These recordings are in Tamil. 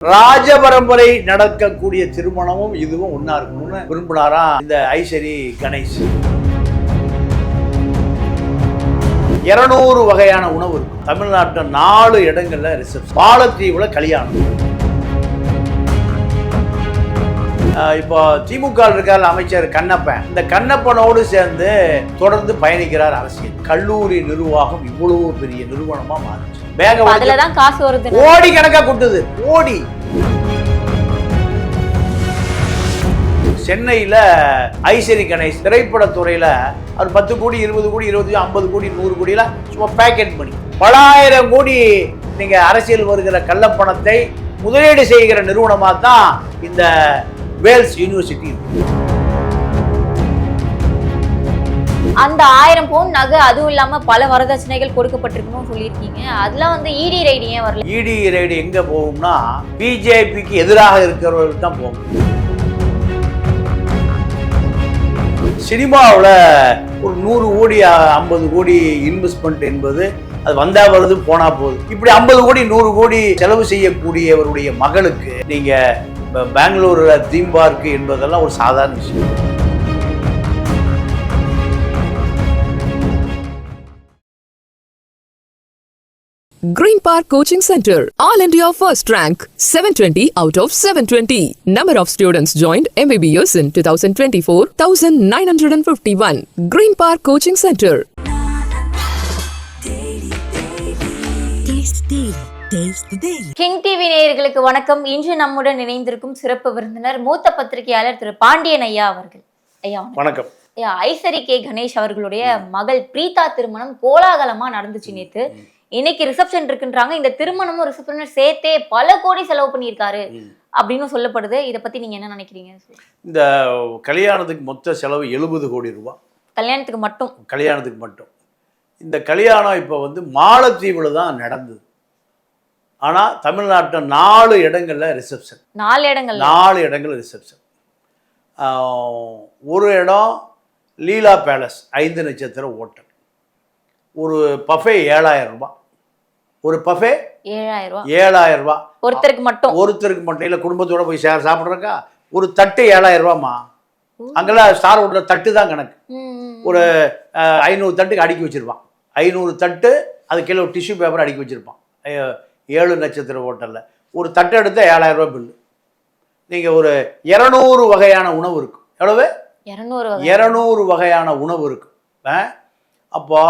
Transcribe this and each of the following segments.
ராஜ பரம்பரை நடக்கக்கூடிய திருமணமும் இதுவும் ஒன்னா இருக்கணும்னு விரும்பினாராம் இந்த ஐசரி கணேஷ்? இருநூறு வகையான உணவு இருக்கும். தமிழ்நாட்டில் நாலு இடங்கள்ல ரிசப்ஷன் பாலத்தீவுல கல்யாணம். இப்போ திமுக இருக்கார் அமைச்சர் கண்ணப்பன் இந்த கண்ணப்பனோடு சேர்ந்து தொடர்ந்து பயணிக்கிறார் அரசியல். கல்லூரி நிர்வாகம் இவ்வளவு பெரிய நிறுவனமா மாறிச்சு. வேக காசு வருது கோடி கணக்கா கொட்டுது. கோடி. சென்னையில ஐசரி கணேஷ் திரைப்படத்துறையில அவர் பத்து கோடி இருபது கோடி இருபது ஐம்பது கோடி நூறு கோடியில சும்மா பேக்கெட் பண்ணி பலாயிரம் கோடி நீங்க அரசியல் வருகிற கள்ளப்பணத்தை முதலீடு செய்கிற நிறுவனமா தான் இந்த வேல்ஸ் யூனிவர்சிட்டி அந்த ஆயிரம் பவுன் நகை அதுவும் இல்லாம பல வரதட்சணைகள் கொடுக்கப்பட்டிருக்கணும் சொல்லியிருக்கீங்க. அதெல்லாம் வந்து இடி ரைடு ஏன் வரல? இடி ரைடு எங்க போகும்னா பிஜேபிக்கு எதிராக இருக்கிறவர்கள் தான் போகும். சினிமாவில் ஒரு நூறு கோடி ஐம்பது கோடி இன்வெஸ்ட்மெண்ட் என்பது அது வந்தா வருது போனா போகுது. இப்படி ஐம்பது கோடி நூறு கோடி செலவு செய்யக்கூடியவருடைய மகளுக்கு நீங்க பெங்களூர்ல தீம் பார்க் என்பதெல்லாம் ஒரு சாதாரண விஷயம் Green Park Coaching Center, All India First Rank, 720 out of 720. Number of students joined MBBS in 2024, 1951. Green Park Coaching Center. King TV நேயர்களுக்கு வணக்கம். இன்று நம்முடன் இணைந்திருக்கும் சிறப்பு விருந்தினர் மூத்த பத்திரிகையாளர் திரு பாண்டியன் ஐயா அவர்கள். ஐயா வணக்கம். வணக்கம். ஐயா ஐசரி கே கணேஷ் அவர்களுடைய மகள் பிரீதா திருமணம் கோலாகலமா நடந்துச்சு நேத்து. இன்னைக்கு ரிசப்ஷன் இருக்குன்றாங்க. இந்த திருமணமும் ரிசப்ஷனும் சேர்த்தே பல கோடி செலவு பண்ணியிருக்காரு அப்படின்னு சொல்லப்படுது. இத பத்தி நீங்க என்ன நினைக்கிறீங்க? இந்த கல்யாணத்துக்கு மொத்த செலவு எழுபது கோடி ரூபாய் கல்யாணத்துக்கு மட்டும். கல்யாணத்துக்கு மட்டும். இந்த கல்யாணம் இப்போ வந்து மாலத்தீவில் தான் நடந்தது. ஆனால் தமிழ்நாட்டில் நாலு இடங்கள்ல ரிசப்ஷன் நாலு இடங்கள்ல? நாலு இடங்கள் ரிசப்ஷன் ஒரு இடம் லீலா பேலஸ் ஐந்து நட்சத்திர ஹோட்டல் ஒரு பஃபே ஏழாயிரம் ரூபாய். ஒரு பஃபே ஏழாயிரம் ரூபாய். ஒருத்தருக்கு மட்டும்? ஒருத்தருக்கு மட்டும். இல்லை குடும்பத்தோட போய் சேர் சாப்பிட்றக்கா ஒரு தட்டு ஏழாயிரம் ரூபாம்மா அங்கெல்லாம் ஸ்டார் ஹோட்டலில் தட்டு தான் கணக்கு. ஒரு ஐநூறு தட்டுக்கு அடுக்கி வச்சிருப்பான். ஐநூறு தட்டு அது கீழே ஒரு டிஷ்யூ பேப்பர் அடுக்கி வச்சிருப்பான். ஏழு நட்சத்திர ஹோட்டலில் ஒரு தட்டு எடுத்த ஏழாயிரம் ரூபாய் பில்லு நீங்கள் ஒரு இரநூறு வகையான உணவு இருக்கும். எவ்வளவு? இருநூறு வகை. இரநூறு வகையான உணவு இருக்கும். ஆ? அப்போ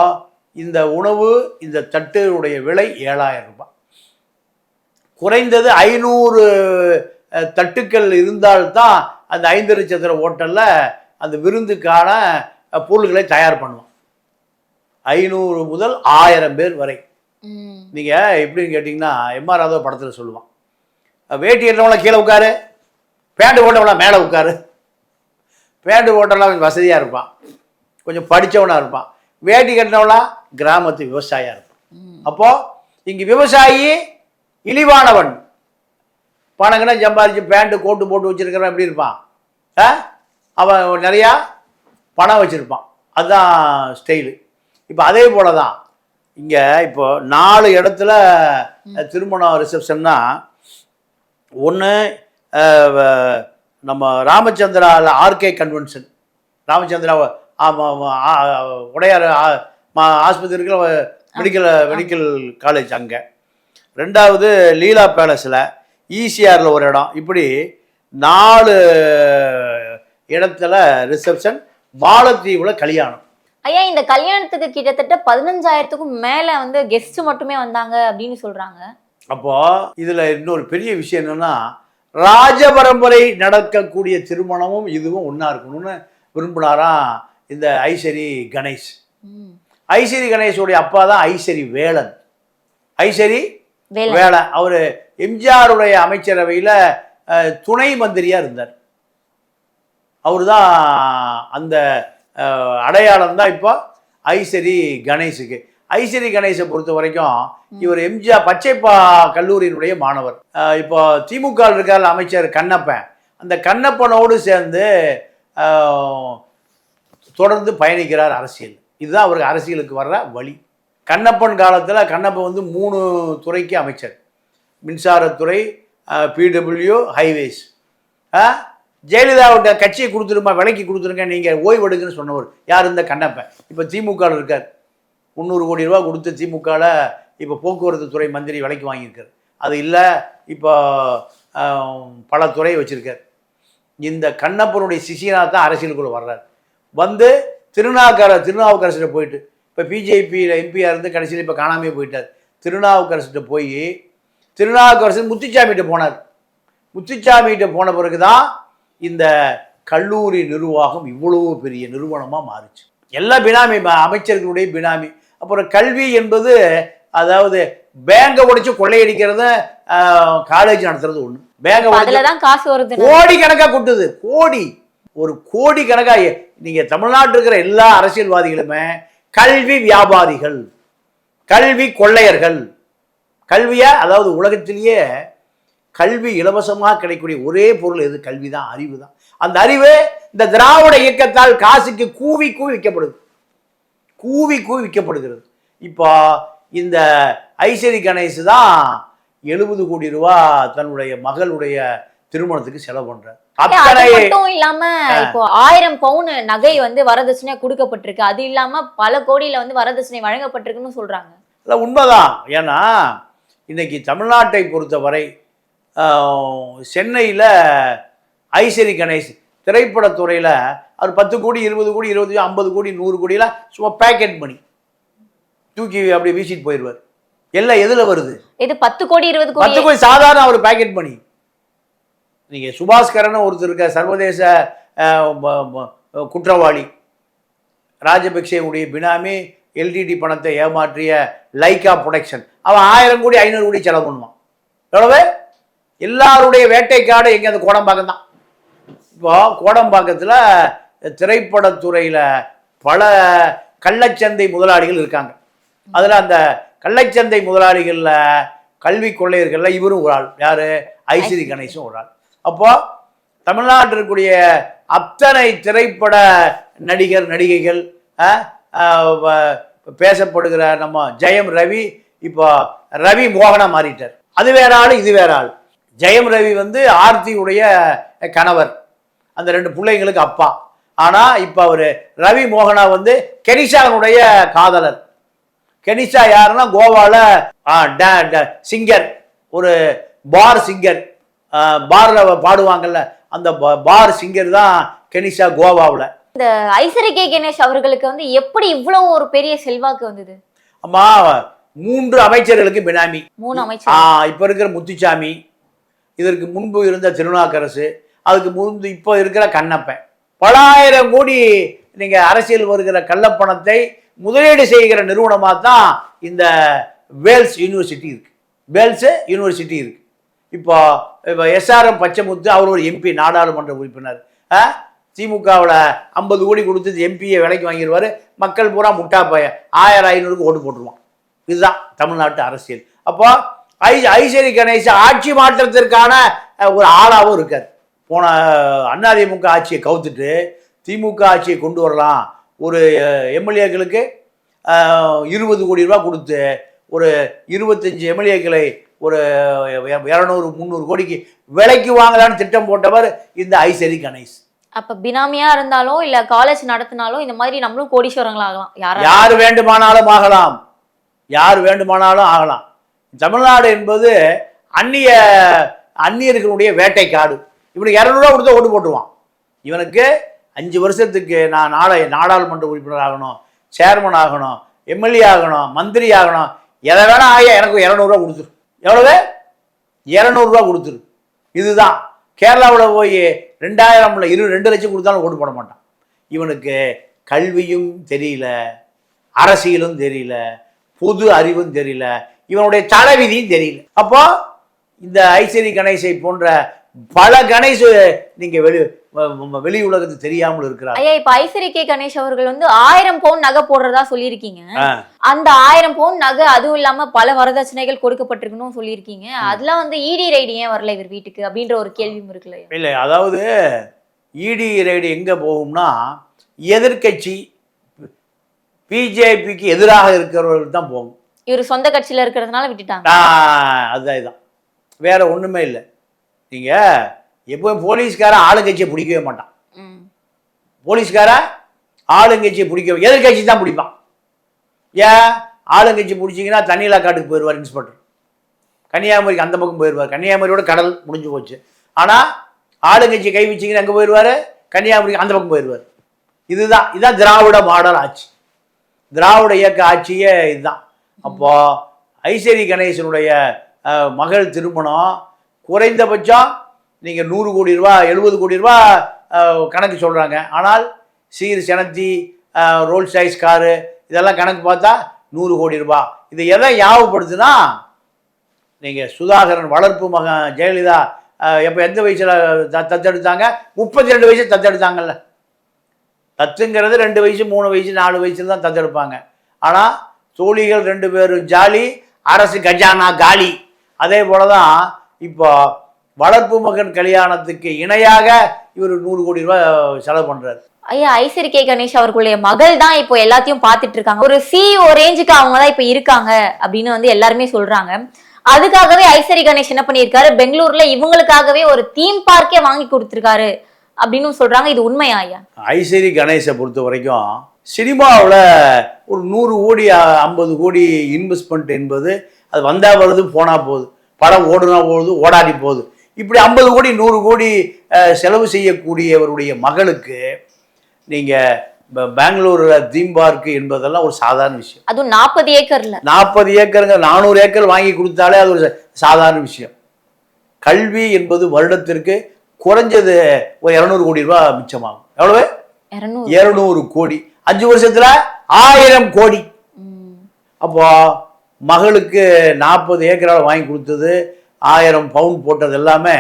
இந்த உணவு இந்த தட்டுடைய விலை ஏழாயிரம் ரூபாய். குறைந்தது ஐநூறு தட்டுக்கள் இருந்தால்தான் அந்த ஐந்து நட்சத்திர ஹோட்டலில் அந்த விருந்துக்கான பொருள்களை தயார் பண்ணுவோம் ஐநூறு முதல் ஆயிரம் பேர் வரை. நீங்கள் எப்படின்னு கேட்டிங்கன்னா எம்ஆர் ராதவ படத்தில் சொல்லுவான். வேட்டி கட்டவங்கள கீழே உட்காரு. பேண்ட் போட்டவங்கள மேலே உட்காரு. பேண்ட் போட்டவங்களாம் கொஞ்சம் வசதியாக இருப்பான். கொஞ்சம் படித்தவனாக இருப்பான். வேட்டி கட்டினவளாம் கிராமத்து விவசாயியாக இருப்பான். அப்போது இங்கே விவசாயி இழிவானவன். பணங்கன்னா சம்பாதிச்சு பேண்ட்டு கோட்டு போட்டு வச்சிருக்கிறவன் எப்படி இருப்பான்? ஆ? அவன் நிறையா பணம் வச்சுருப்பான். அதுதான் ஸ்டைலு இப்போ அதே போல தான் இங்கே இப்போ நாலு இடத்துல திருமணம் ரிசப்ஷன்னா ஒன்று நம்ம ராமச்சந்திராவில் ஆர்கே கன்வென்ஷன் ராமச்சந்திரா உடையார் ஆஸ்பத்திரி இருக்கிற மெடிக்கல் மெடிக்கல் காலேஜ் அங்கே. ரெண்டாவது லீலா பேலஸில் ஈசிஆரில் ஒரு இடம். இப்படி நாலு இடத்துல ரிசப்ஷன் மாலத்தீவில் கல்யாணம். ஐயா இந்த கல்யாணத்துக்கு கிட்டத்தட்ட பதினஞ்சாயிரத்துக்கும் மேல வந்து கெஸ்ட் மட்டுமே வந்தாங்க அப்படின்னு சொல்றாங்க. அப்போ இதுல இன்னொரு பெரிய விஷயம் என்னன்னா ராஜ பரம்பரை நடக்கக்கூடிய திருமணமும் இதுவும் ஒண்ணா இருக்கணும்னு விரும்பினாராம் இந்த ஐசரி கணேஷ். ஐசரி கணேஷோடைய அப்பா தான் ஐசரி வேலன். ஐசரி வேலை. வேலன் அவர் எம்ஜிஆருடைய அமைச்சரவையில் துணை மந்திரியா இருந்தார். அவர் தான் அந்த அடையாளம் தான் இப்போ ஐசரி கணேஷுக்கு. ஐசரி கணேஷை பொறுத்த வரைக்கும் இவர் எம்ஜிஆர் பச்சைப்பா கல்லூரியினுடைய மாணவர். இப்போ திமுக இருக்கார் அமைச்சர் கண்ணப்பன். அந்த கண்ணப்பனோடு சேர்ந்து தொடர்ந்து பயணிக்கிறார் அரசியல். இதுதான் அவருக்கு அரசியலுக்கு வர்ற வழி. கண்ணப்பன் காலத்தில் கண்ணப்பன் வந்து மூணு துறைக்கு அமைச்சர். மின்சாரத்துறை பிடபிள்யூ ஹைவேஸ் ஜெயலலிதாவுடைய கட்சியை கொடுத்துருமா விலைக்கு கொடுத்துருங்க நீங்கள் ஓய்வெடுங்கன்னு சொன்னவர். யார் இந்த கண்ணப்பன்? இப்போ திமுகவில் இருக்கார். முந்நூறு கோடி ரூபா கொடுத்து திமுகவில் இப்போ போக்குவரத்து துறை மந்திரி விலைக்கு வாங்கியிருக்கார். அது இல்லை இப்போ பல துறை வச்சுருக்கார். இந்த கண்ணப்பனுடைய சிசியனாக தான் அரசியலுக்குள்ளே வர்றார். வந்து திருநாவுக்கர திருநாவுக்கரசிட்ட போயிட்டு இப்போ பிஜேபியில் எம்பியாக இருந்து கடைசியில் இப்போ காணாமே போயிட்டார். திருநாவுக்கரசிட்ட போய் திருநாவுக்கரசு முத்துச்சாமிகிட்ட போனார். முத்துச்சாமிகிட்ட போன பிறகு தான் இந்த கல்லூரி நிர்வாகம் இவ்வளவு பெரிய நிறுவனமாக மாறுச்சு. எல்லா பினாமி அமைச்சர்களுடைய பினாமி. அப்புறம் கல்வி என்பது அதாவது பேங்கை உடைச்சு கொள்ளையடிக்கிறது காலேஜ் நடத்துறது ஒன்று பேங்கை காசு வருது கோடி கணக்கா கொட்டுது. கோடி. ஒரு கோடி கணக்கா நீங்க தமிழ்நாட்டில் இருக்கிற எல்லா அரசியல்வாதிகளுமே கல்வி வியாபாரிகள் கல்வி கொள்ளையர்கள். கல்வியா அதாவது உலகத்திலேயே கல்வி இலவசமாக கிடைக்கக்கூடிய ஒரே பொருள் எது? கல்வி தான் அறிவு தான் அந்த அறிவு இந்த திராவிட இயக்கத்தால் காசுக்கு கூவி கூவி விற்கப்படுது. கூவி கூவி விற்கப்படுகிறது. இப்போ இந்த ஐஸ்வரி கணேஷ் தான் எழுபது கோடி ரூபா தன்னுடைய மகளுடைய திருமணத்துக்கு செலவு பண்றார். மட்டும் இல்லாம இப்போ ஆயிரம் பவுன் நகை வந்து வரதட்சணையா கொடுக்கப்பட்டிருக்கு. அது இல்லாம பல கோடியில வந்து வரதட்சணை வழங்கப்பட்டிருக்குன்னு சொல்றாங்க. இல்லை உண்மைதான். ஏன்னா இன்னைக்கு தமிழ்நாட்டை பொறுத்தவரை சென்னையில் ஐஸ்வரி கணேஷ் திரைப்படத்துறையில் அவர் பத்து கோடி இருபது கோடி இருபது ஐம்பது கோடி நூறு கோடியெல்லாம் சும்மா பேக்கெட் மணி தூக்கி அப்படி வீசிட்டு போயிடுவார். எல்லாம் எதில் வருது? இது பத்து கோடி இருபது பத்து கோடி கோடி சாதாரண ஒரு பேக்கெட் மணி நீங்கள் சுபாஸ்கரன் ஒருத்தர் இருக்க சர்வதேச குற்றவாளி. ராஜபக்சேவுடைய பினாமி எல்டிடி பணத்தை ஏமாற்றிய லைகா ப்ரொடக்ஷன். அவன் ஆயிரம் கோடி ஐநூறு கோடி செலவு பண்ணுவான். எவ்வளவு? எல்லாருடைய வேட்டைக்காடு எங்கே? அந்த கோடம்பாக்கம் தான் இப்போ கோடம்பாக்கத்தில் திரைப்படத்துறையில் பல கள்ளச்சந்தை முதலாளிகள் இருக்காங்க. அதில் அந்த கள்ளச்சந்தை முதலாளிகளில் கல்வி கொள்ளையர்களில் இவரும் ஒரு ஆள். யார்? ஐஸ்வரி கணேசும் ஒரு ஆள். அப்போ தமிழ்நாட்டில் இருக்கக்கூடிய அத்தனை திரைப்பட நடிகர் நடிகைகள் பேசப்படுகிற நம்ம ஜெயம் ரவி இப்போ ரவி மோகனா மாறிட்டார். அது வேற ஆள் இது வேற ஆள். ஜெயம் ரவி வந்து ஆர்த்தியுடைய கணவர். அந்த ரெண்டு பிள்ளைங்களுக்கு அப்பா. ஆனா இப்போ அவர் ரவி மோகனா வந்து கெனிஷாவினுடைய காதலர். கெனிஷா யாருன்னா டா- சிங்கர். ஒரு பார் சிங்கர். பார்ல பாடுவாங்கல்ல அந்த பார் சிங்கர் தான் கெனிஷா கோவாவில். ஐசரி கே கணேஷ் அவர்களுக்கு வந்து எப்படி இவ்வளவு ஒரு பெரிய செல்வாக்கு வந்தது? அம்மா மூன்று அமைச்சர்களுக்கு பினாமி. மூணு அமைச்சர் இப்போ இருக்கிற முத்துச்சாமி இதற்கு முன்பு இருந்த திருநாக்கரசு அதுக்கு முன்பு இப்போ இருக்கிற கண்ணப்பன். பலாயிரம் கோடி நீங்கள் அரசியல் வருகிற கள்ளப்பணத்தை முதலீடு செய்கிற நிறுவனமாக தான் இந்த வேல்ஸ் யூனிவர்சிட்டி இருக்குது வேல்ஸு யூனிவர்சிட்டி இருக்குது இப்போ இப்போ எஸ்ஆர்எம் பச்சைமுத்து அவர் ஒரு எம்பி நாடாளுமன்ற உறுப்பினர். திமுகவில் ஐம்பது கோடி கொடுத்து எம்பியை விலைக்கு வாங்கிடுவார். மக்கள் பூரா முட்டா பையன். ஆயிரம் ஐநூறுக்கு ஓட்டு போட்டுருவான். இதுதான் தமிழ்நாட்டு அரசியல். அப்போ ஐ ஐஸ்வரி கணேஷ் ஆட்சி மாற்றத்திற்கான ஒரு ஆளாகவும் இருக்கார். போன அஹ், அதிமுக ஆட்சியை கவுத்துட்டு திமுக ஆட்சியை கொண்டு வரலாம். ஒரு எம்எல்ஏக்களுக்கு இருபது கோடி ரூபா கொடுத்து ஒரு இருபத்தஞ்சு எம்எல்ஏக்களை ஒரு இரநூறு முந்நூறு கோடிக்கு விலைக்கு வாங்கலான்னு திட்டம் போட்டவர் இந்த ஐஸ்வரி கணேஷ். அப்ப பினாமியா இருந்தாலும் இல்ல காலேஜ் நடத்தினாலும் இந்த மாதிரி நம்மளும் கோடீஸ்வரங்கள் ஆகலாம் யாரா யார் வேண்டுமானாலும் ஆகலாம். யார் வேண்டுமானாலும் ஆகலாம். தமிழ்நாடு என்பது அந்நிய அந்நியர்களுடைய வேட்டைக்காடு. இவனுக்கு இரநூறுவா கொடுத்தா ஓட்டு போட்டுருவான். இவனுக்கு அஞ்சு வருஷத்துக்கு நான் நாளை நாடாளுமன்ற உறுப்பினர் ஆகணும் சேர்மன் ஆகணும் எம்எல்ஏ ஆகணும் மந்திரி ஆகணும். எதை வேணால் ஆகிய எனக்கு இரநூறுவா கொடுத்துரு. எவ்வளவு? இரநூறுவா கொடுத்துரு. இதுதான். கேரளாவில் போய் ரெண்டாயிரம் இல்லை இரு ரெண்டு லட்சம் கொடுத்தாலும் ஓட்டு போட மாட்டான். இவனுக்கு கல்வியும் தெரியல அரசியலும் தெரியல பொது அறிவும் தெரியல இவனுடைய தலைவிதியும் தெரியல. அப்போ இந்த ஐஸ்வரி கணேசை போன்ற பல கணேஷ் நீங்க வெளி வெளி உலகத்துக்கு தெரியாமல் இருக்கிறார் ஐயா இப்ப ஐசரி கே கணேஷ் அவர்கள் வந்து ஆயிரம் பவுன் நகை போடுறதா சொல்லியிருக்கீங்க. அந்த ஆயிரம் பவுன் நகை அதுவும் இல்லாம பல வரதட்சணைகள் கொடுக்கப்பட்டிருக்குன்னு சொல்லியிருக்கீங்க. அதெல்லாம் வந்து இடி ரைடு ஏன் வரல இவர் வீட்டுக்கு அப்படின்ற ஒரு கேள்வியும் இருக்குல்ல. இல்லை அதாவது இடி ரைடு எங்கே போகும்னா எதிர்க்கட்சி பிஜேபிக்கு எதிராக இருக்கிறவர்கள் தான் போகும். இவர் சொந்த கட்சியில இருக்கிறதுனால விட்டுட்டாங்க. அதுதான் இதுதான். வேற ஒன்றுமே இல்லை. நீங்கள் எப்பவும் போலீஸ்காரன் ஆளுங்கட்சியை பிடிக்கவே மாட்டான். ம். போலீஸ்காரன் ஆளுங்கட்சியை பிடிக்க எதிர்கட்சி தான் பிடிப்பான். ஏன்? ஆளுங்கட்சி பிடிச்சிங்கன்னா தண்ணியிலா காட்டுக்கு போயிடுவார் இன்ஸ்பெக்டர். கன்னியாகுமரிக்கு அந்த பக்கம் போயிடுவார் கன்னியாகுமரியோட கடல் முடிஞ்சு போச்சு. ஆனால் ஆளுங்கட்சி கை வச்சிங்கன்னா எங்கே போயிடுவார் கன்னியாகுமரிக்கு அந்த பக்கம் போயிடுவார் இதுதான் இதுதான் திராவிட மாடல் ஆட்சி. திராவிட இயக்க ஆட்சியே இதுதான். அப்போ ஐஸ்வரி கணேசனுடைய மகள் திருமணம் குறைந்தபட்சம் நீங்கள் நூறு கோடி ரூபா எழுபது கோடி ரூபா கணக்கு சொல்கிறாங்க ஆனால் சீர் செனத்தி ரோல் ரோல்ஸ் ரைஸ் காரு இதெல்லாம் கணக்கு பார்த்தா நூறு கோடி ரூபா. இதை எதை ஞாபகப்படுத்துனா நீங்கள் சுதாகரன் வளர்ப்பு மகன் ஜெயலலிதா எப்போ எந்த வயசில் த தத்தெடுத்தாங்க? முப்பத்தி ரெண்டு வயசு தத்தெடுத்தாங்கல்ல. தத்துங்கிறது ரெண்டு வயசு மூணு வயசு நாலு வயசுல தான் தத்தெடுப்பாங்க. ஆனால் தோழிகள் ரெண்டு பேரும் ஜாலி அரசு கஜானா காலி. அதே போல தான் இப்போ வளர்ப்பு மகன் கல்யாணத்துக்கு இணையாக இவர் நூறு கோடி ரூபாய் செலவு பண்ணுறாரு ஐயா ஐசரி கே கணேஷ் அவர்களுடைய மகள் தான் இப்போ எல்லாத்தையும் பார்த்துட்டு இருக்காங்க. ஒரு சிஓ ரேஞ்சுக்கு அவங்க தான் இப்போ இருக்காங்க அப்படின்னு வந்து எல்லாருமே சொல்றாங்க. அதுக்காகவே ஐசரி கணேஷ் என்ன பண்ணியிருக்காரு? பெங்களூர்ல இவங்களுக்காகவே ஒரு தீம் பார்க்கே வாங்கி கொடுத்திருக்காரு அப்படின்னு சொல்றாங்க. இது உண்மையா ஐயா? ஐஸ்வரி கணேசை பொறுத்த வரைக்கும் சினிமாவில் ஒரு நூறு கோடி ஐம்பது கோடி இன்வெஸ்ட்மெண்ட் என்பது அது வந்தால் வருது போனால் போகுது. படம் ஓடுனா போகுது ஓடாடி போகுது. இப்படி ஐம்பது கோடி நூறு கோடி செலவு செய்யக்கூடியவருடைய மகளுக்கு நீங்கள் பெங்களூரில் தீம் பார்க்கு என்பதெல்லாம் ஒரு சாதாரண விஷயம். அதுவும் நாற்பது ஏக்கர்ல. நாற்பது ஏக்கருங்க நானூறு ஏக்கர் வாங்கி கொடுத்தாலே அது ஒரு சாதாரண விஷயம். கல்வி என்பது வருடத்திற்கு குறைஞ்சது ஒரு இரநூறு கோடி ரூபாய் மிச்சமாகும். எவ்வளவு? இருநூறு கோடி. அஞ்சு வருஷத்துல ஆயிரம் கோடி. அப்போ மகளுக்கு நாற்பது ஏக்கரால் வாங்கி கொடுத்தது ஆயிரம் பவுண்ட் போட்டது எல்லாமே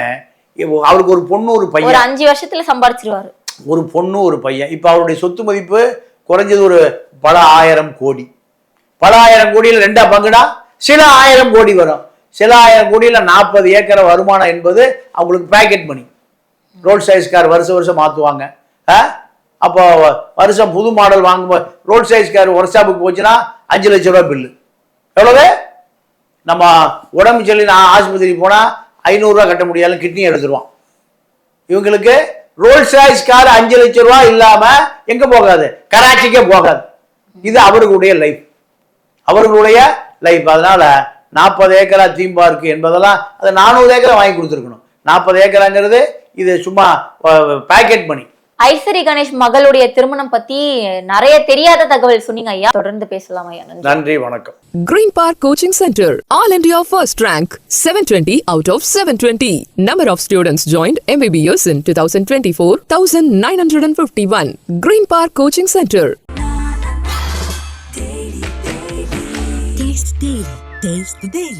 அவருக்கு ஒரு பொண்ணு ஒரு பையன். அஞ்சு வருஷத்துல சம்பாரிச்சிருவாரு. ஒரு பொண்ணு ஒரு பையன். இப்போ அவருடைய சொத்து மதிப்பு குறைஞ்சது ஒரு பல ஆயிரம் கோடி. பல ஆயிரம் கோடியில் ரெண்டா பங்குடா? சில ஆயிரம் கோடி வரும். சில ஆயிரம் கோடியில் நாற்பது ஏக்கரை வருமானம் என்பது அவங்களுக்கு pocket money road side car வருஷம் வருஷம் மாற்றுவாங்க அப்போ வருஷம் புது மாடல் வாங்கும்போது ரோட் சைஸ் கார் ஒர்க் ஷாப்புக்கு போச்சுன்னா அஞ்சு லட்ச ரூபா பில்லு எவ்வளவு? நம்ம உடம்பு சொல்லி நான் ஆஸ்பத்திரி போனால் ஐநூறுரூவா கட்ட முடியாது கிட்னி எடுத்துருவான். இவங்களுக்கு ரோல்ஸ் ராய்ஸ் கார் அஞ்சு லட்ச ரூபா இல்லாமல் எங்கே போகாது? கராச்சிக்கே போகாது. இது அவர்களுடைய லைஃப் அவர்களுடைய லைஃப் அதனால் நாற்பது ஏக்கரா தீம் பார்க்கு என்பதெல்லாம் அது நானூறு ஏக்கரா வாங்கி கொடுத்துருக்கணும். நாற்பது ஏக்கராங்கிறது இது சும்மா பேக்கெட் பண்ணி ஐசரி கணேஷ் மகளுடைய திருமணம் பத்தி நிறைய தெரியாத தகவல் சொன்னீங்க ஐயா தொடர்ந்து பேசலாம் ஐயா நன்றி. வணக்கம் Green Park Coaching Center, All India First Rank, 720 out of 720. Number of students joined MBBS in 2024, 1951. Green Park Coaching Center. Taste Daily. Taste the Daily.